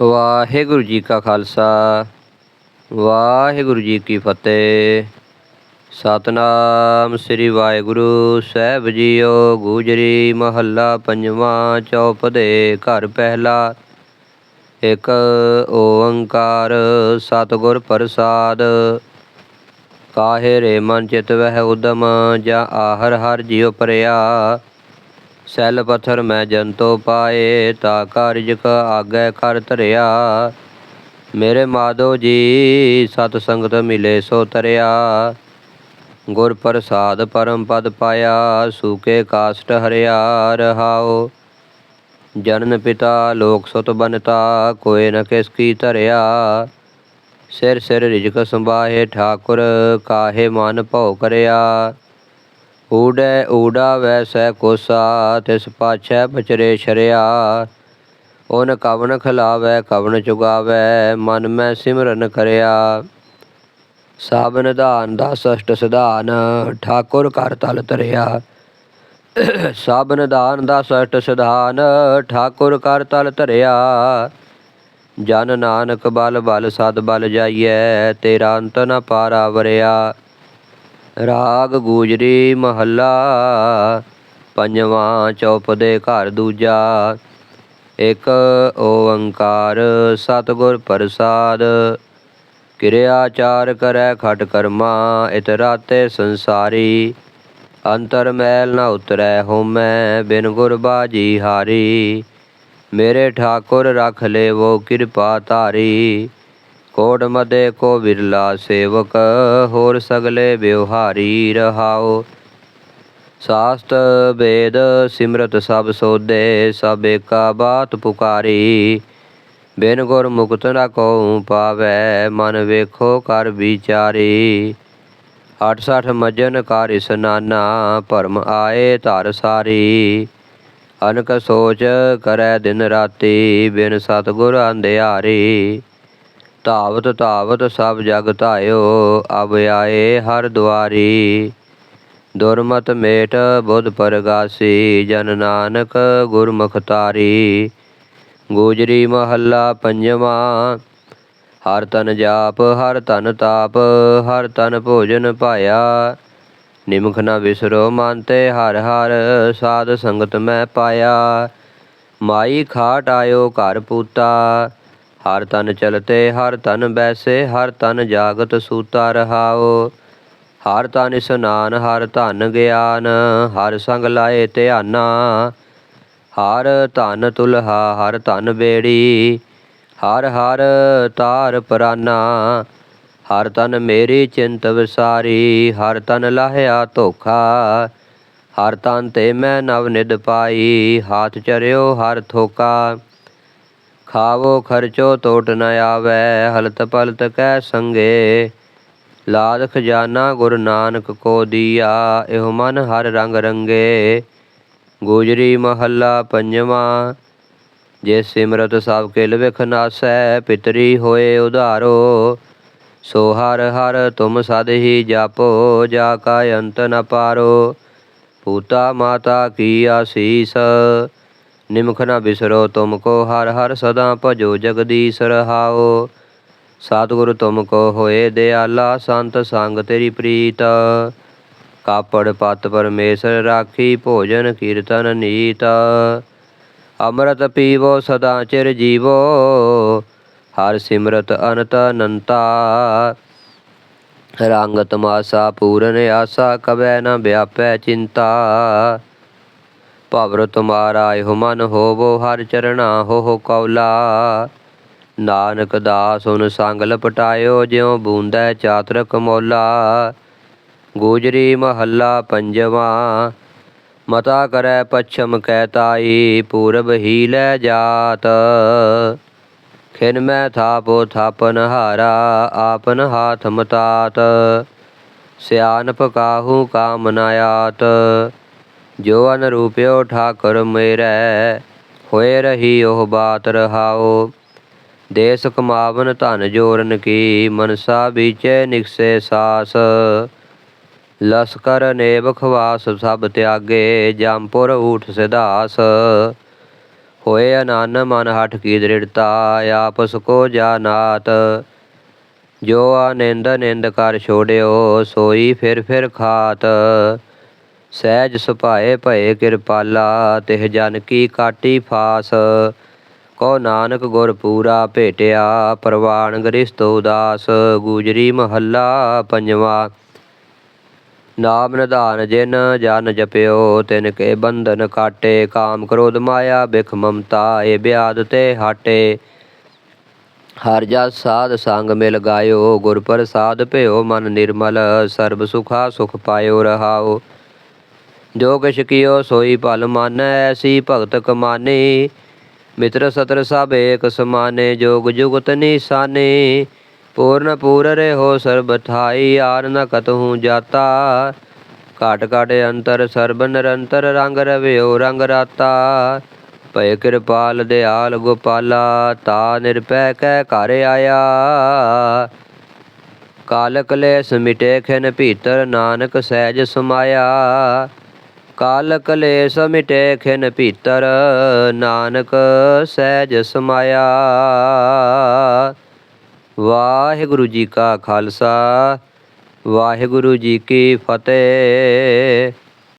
ਵਾਹਿਗੁਰੂ ਜੀ ਕਾ ਖਾਲਸਾ, ਵਾਹਿਗੁਰੂ ਜੀ ਕੀ ਫਤਿਹ। ਸਤਨਾਮ ਸ੍ਰੀ ਵਾਹਿਗੁਰੂ, ਸਾਹਿਬ ਜੀਓ ਗੁਜਰੀ ਮਹੱਲਾ ਪੰਜਵਾਂ ਚੌਪਦੇ ਘਰ ਪਹਿਲਾ। ਇੱਕ ਓੰਕਾਰ ਸਤਿਗੁਰ ਪ੍ਰਸਾਦ। ਕਾਹੇ ਰੇ ਮਨ ਚਿਤ ਵਹਿ ਉਦਮ ਜਾਂ ਆਹਰ ਹਰ ਜਿਉ ਪਰਿਆ। ਸੈਲ ਪੱਥਰ ਮੈਂ ਜੰਤੋ ਪਾਏ ਤਾ ਕਾਰਜ ਕ ਆਗੇ ਕਰ ਧਰਿਆ। ਮੇਰੇ ਮਾਧੋ ਜੀ, ਸਤ ਸੰਗਤ ਮਿਲੇ ਸੋ ਤਰਿਆ। ਗੁਰ ਪ੍ਰਸਾਦ ਪਰਮ ਪਦ ਪਾਇਆ, ਸੂਕੇ ਕਾਸ਼ਟ ਹਰਿਆ ਰਹਾਓ ਜਨਨ ਪਿਤਾ ਲੋਕ ਸੁਤ ਬਨਤਾ ਕੋਏ ਨ ਕਿਸ ਕੀ ਧਰਿਆ। ਸਿਰ ਸਿਰ ਰਿਜਕ ਸੰਭਾਹੇ ਠਾਕੁਰ, ਕਾਹੇ ਮਨ ਭਉ ਕਰਿਆ। ਊੜੈ ਊੜਾ ਵੈ ਵੈਸੈ ਕੋਸਾ, ਤਿਸ ਪਾਛੈ ਬਚਰੇ ਸ਼ਰਿਆ ਓਨ ਕਵਨ ਖਲਾਵੈ ਕਵਨ ਚੁਗਾਵੈ, ਮਨ ਮੈਂ ਸਿਮਰਨ ਕਰਿਆ। ਸਭ ਨਿਧਾਨ ਦਾ ਸਸ਼ਟ ਸਿਧਾਨ, ਠਾਕੁਰ ਕਰ ਤਲ ਤਰਿਆ ਸਭ ਨਿਧਾਨ ਦਾ ਸਸ਼ਟ ਸਿਧਾਨ, ਠਾਕੁਰ ਕਰ ਤਲ ਧਰਿਆ। ਜਨ ਨਾਨਕ ਬਲ ਬਲ ਸਦ ਬਲ ਜਾਈਐ, ਤੇਰਾ ਅੰਤ ਨ ਪਾਰਾ ਵਰਿਆ। ਰਾਗ ਗੂਜਰੀ ਮਹੱਲਾ, ਪੰਜਵਾਂ ਚੌਪਦੇ ਘਰ ਦੂਜਾ। ਇੱਕ ਓੰਕਾਰ ਸਤਿਗੁਰ ਪ੍ਰਸਾਦ ਕਿਰਿਆਚਾਰ ਕਰੈ ਖਟ ਕਰਮਾ, ਇਤ ਰਾਤੇ ਸੰਸਾਰੀ। ਅੰਤਰ ਮੈਲ ਨ ਉਤਰੈ ਹੋਮੈ ਬਿਨ ਗੁਰ ਬਾਜੀ ਹਾਰੀ। ਮੇਰੇ ਠਾਕੁਰ ਰਖ ਲੇਵੋ ਕਿਰਪਾ ਧਾਰੀ। ਕੋਟ ਮਦੇ ਕੋ ਬਿਰਲਾ ਸੇਵਕ, ਹੋਰ ਸਗਲੇ ਵਿਵਹਾਰੀ ਰਹਾਓ ਸਾਸਤ ਵੇਦ ਸਿਮਰਤ ਸਭ ਸੋਦੇ, ਸਭ ਏਕਾ ਬਾਤ ਪੁਕਾਰੀ। ਬਿਨ ਗੁਰ ਮੁਕਤ ਨਾ ਕੋ ਪਾਵੈ, ਮਨ ਵੇਖੋ ਕਰ ਵਿਚਾਰੀ। 68 ਮਜਨ ਕਰ ਇਸਨਾਨਾ ਭਰਮ ਆਏ ਧਰ ਸਾਰੀ। ਅਨਕ ਸੋਚ ਕਰੈ ਦਿਨ ਰਾਤੀ, ਬਿਨ ਸਤਗੁਰ ਅੰਧਿਆਰੀ। ਧਾਵਤ ਧਾਵਤ ਸਭ ਜਗ ਧਾਇਓ, ਅਬ ਆਏ ਹਰ ਦੁਆਰੀ। ਦੁਰਮਤ ਮੇਟ ਬੁੱਧ ਪਰਗਾਸੀ, ਜਨ ਨਾਨਕ ਗੁਰਮੁਖ ਤਾਰੀ। ਗੂਜਰੀ ਮਹੱਲਾ ਪੰਜਵਾਂ, ਹਰ ਤਨ ਜਾਪ, ਹਰ ਤਨ ਤਾਪ, ਹਰ ਤਨ ਭੋਜਨ ਪਾਇਆ ਨਿਮਖ ਨਾ ਵਿਸਰੋ ਮਨ ਤੇ ਹਰ ਹਰ, ਸਾਧ ਸੰਗਤ ਮੈਂ ਪਾਇਆ। ਮਾਈ ਖਾਟ ਆਇਓ ਘਰ ਪੂਤਾ। ਹਰ ਤਨ ਚਲਤੇ ਹਰ ਤਨ ਬੈਸੇ ਹਰ ਤਨ ਜਾਗਤ ਸੂਤਾ ਰਹਾਓ ਹਰ ਤਨ ਇਸਨਾਨ ਹਰ ਧਨ ਗਿਆਨ ਹਰ ਸੰਗ ਲਾਏ ਧਿਆਨਾ ਹਰ ਧਨ ਤੁਲਹਾ ਹਰ ਧਨ ਬੇੜੀ ਹਰ ਹਰ ਤਾਰ ਪਰਾਨਾ ਹਰ ਤਨ ਮੇਰੀ ਚਿੰਤ ਵਿਸਾਰੀ ਹਰ ਤਨ ਲਾਹਿਆ ਧੋਖਾ ਹਰ ਤਨ ਤੇ ਮੈਂ ਨਵ ਨਿਦ ਪਾਈ ਹਾਥ ਚਰਿਓ ਹਰ ਥੋਕਾ ਖਾਵੋ ਖਰਚੋ ਟੋਟ ਨ ਆਵੈ, ਹਲਤ ਪਲਤ ਕੈ ਸੰਗੇ। ਲਾਦ ਖਜ਼ਾਨਾ ਗੁਰ ਨਾਨਕ ਕੋ ਦੀਆ, ਇਹੋ ਮਨ ਹਰ ਰੰਗ ਰੰਗੇ। ਗੂਜਰੀ ਮਹੱਲਾ ਪੰਜਵਾਂ, ਜੇ ਸਿਮਰਤ ਸਭ ਕੇ ਲਵਿਖ ਨਾਸੈ, ਪਿਤਰੀ ਹੋਏ ਉਧਾਰੋ। ਸੋ ਹਰ ਹਰ ਤੁਮ ਸਦ ਹੀ ਜਾਪੋ, ਜਾ ਕਾ ਅੰਤ ਨ ਪਾਰੋ। ਪੂਤਾ ਮਾਤਾ ਕੀ ਆਸੀਸ ਨਿਮਖ ਨ ਬਿਸਰੋ ਤੁਮ ਕੋ, ਹਰ ਹਰ ਸਦਾ ਭਜੋ ਜਗਦੀਸ਼ ਰਹਾਓ ਸਤਿਗੁਰ ਤੁਮ ਕੋ ਹੋਏ ਦਿਆਲਾ, ਸੰਤ ਸੰਗ ਤੇਰੀ ਪ੍ਰੀਤ। ਕਾਪੜ ਪਤ ਪਰਮੇਸ਼ਰ ਰਾਖੀ, ਭੋਜਨ ਕੀਰਤਨ ਨੀਤ। ਅੰਮ੍ਰਿਤ ਪੀਵੋ, ਸਦਾ ਚਿਰ ਜੀਵੋ। ਹਰ ਸਿਮਰਤ ਅਨੰਤ ਅਨੰਤਾ। ਰੰਗ ਤਮਾਸਾ ਪੂਰਨ ਆਸਾ ਕਬੈ ਨ ਵਿਆਪੈ ਚਿੰਤਾ। ਭਵਰ ਤੁਮਾਰਾ ਇਹੋ ਮਨ ਹੋਵੋ ਹਰ ਚਰਣਾ ਹੋ ਕੌਲਾ। ਨਾਨਕ ਦਾਸ ਹੁਨ ਸੰਗ ਲਪਟਾਇਓ, ਜਿਉ ਬੂੰਦੈ ਚਾਤਰਕ ਮੋਲਾ। ਗੂਜਰੀ ਮਹੱਲਾ ਪੰਜਵਾਂ, ਮਤਾ ਕਰੈ ਪਛਮ ਕੈ ਤਾਈ, ਪੂਰਬ ਹੀ ਲੈ ਜਾਤ। ਖਿਨ ਮੈਂ ਥਾਪੋ ਥਾਪਨ ਹਾਰਾ, ਆਪਨ ਹਾਥ ਮਤਾਤ। ਸਿਆਨਪ ਕਾਹੂ ਕਾਮ ਨ ਜੋ ਜੋ ਅਨਰੂਪਿਓ ਠਾਕੁਰ ਮੇਰੈ, ਹੋਏ ਰਹੀ ਉਹ ਬਾਤ ਰਹਾਓ ਦੇਸ ਕਮਾਵਨ ਧਨ ਜੋਰਨ ਕੀ, ਮਨਸਾ ਬੀਚੇ ਨਿਕਸੇ ਸਾਸ। ਲਸਕਰ ਨੇਬ ਖਵਾਸ ਸਭ ਤਿਆਗੇ ਜੰਪੁਰ ਊਠ ਸਿਧਾਸ। ਹੋਏ ਅਨੰਨ ਮਨ ਹਠ ਕੀ ਦ੍ਰਿੜਤਾ, ਆਪਸ ਕੋ ਜਾਨਾਤ। ਜੋ ਆਨੰਦ ਨਿੰਦ ਕਰ ਛੋੜਿਓ, ਸੋਈ ਫਿਰ ਫਿਰ ਖਾਤ। ਸਹਿਜ ਸੁਭਾਏ ਭਏ ਕਿਰਪਾਲਾ, ਤਿਹ ਜਨ ਕੀ ਕਾਟੀ ਫਾਸ। ਕੋ ਨਾਨਕ ਗੁਰ ਪੂਰਾ ਭੇਟਿਆ, ਪ੍ਰਵਾਨ ਗ੍ਰਸਤ ਉਦਾਸ, ਗੁਜਰੀ ਮਹੱਲਾ ਪੰਜਵਾ। ਨਾਮ ਨਿਧਾਨ ਜਿਨ, ਜਨ ਜਪਿਓ, ਤਿਨ ਕੇ ਬੰਧਨ ਕਾਟੇ, ਕਾਮ ਕ੍ਰੋਧ ਮਾਇਆ ਬਿਖ ਮਮਤਾ ਏ ਬਿਆਦ ਤੇ ਹਾਟੇ। ਹਰ ਜਸ ਸਾਧ ਸੰਗ ਮਿਲ ਗਾਇਓ, ਗੁਰ ਪ੍ਰਸਾਦ ਭਇਓ ਮਨ ਨਿਰਮਲ, ਸਰਬ ਸੁਖਾ ਸੁਖ ਪਾਇਓ ਰਹਾਓ। ਜੋ ਕਿਛ ਕੀਓ ਸੋਈ ਭਲ ਮਾਨੈ, ਐਸੀ ਭਗਤ ਕਮਾਨੀ। ਮਿਤਰ ਸਤਰ ਸਭ ਏਕ ਸਮਾਨੇ, ਜੋਗ ਜੁਗਤ ਨਿਸ਼ਾਨੇ। ਪੂਰਨ ਪੂਰ ਰਹਿਓ ਸਰਬ ਥਾਈ, ਆਰ ਨ ਕਤਹੂ ਜਾਤਾ। ਘਟ ਘਟ ਅੰਤਰ ਸਰਬ ਨਿਰੰਤਰ ਰੰਗ ਰਵਿਓ ਰੰਗ ਰਾਤਾ। ਭਏ ਕਿਰਪਾਲ ਦਿਆਲ ਗੋਪਾਲਾ, ਤਾ ਨਿਰਪੈ ਕੈ ਘਰ ਆਇਆ। ਕਾਲ ਕਲੇ ਮਿਟੇ ਖਿਨ ਭੀਤਰ ਨਾਨਕ ਸਹਿਜ ਸਮਾਇਆ। ਕਾਲ ਕਲੇਸ਼ ਮਿਟੇ ਖਿਨ ਭੀਤਰ, ਨਾਨਕ ਸਹਿਜ ਸਮਾਇਆ। ਵਾਹਿਗੁਰੂ ਜੀ ਕਾ ਖਾਲਸਾ, ਵਾਹਿਗੁਰੂ ਜੀ ਕੀ ਫਤਿਹ।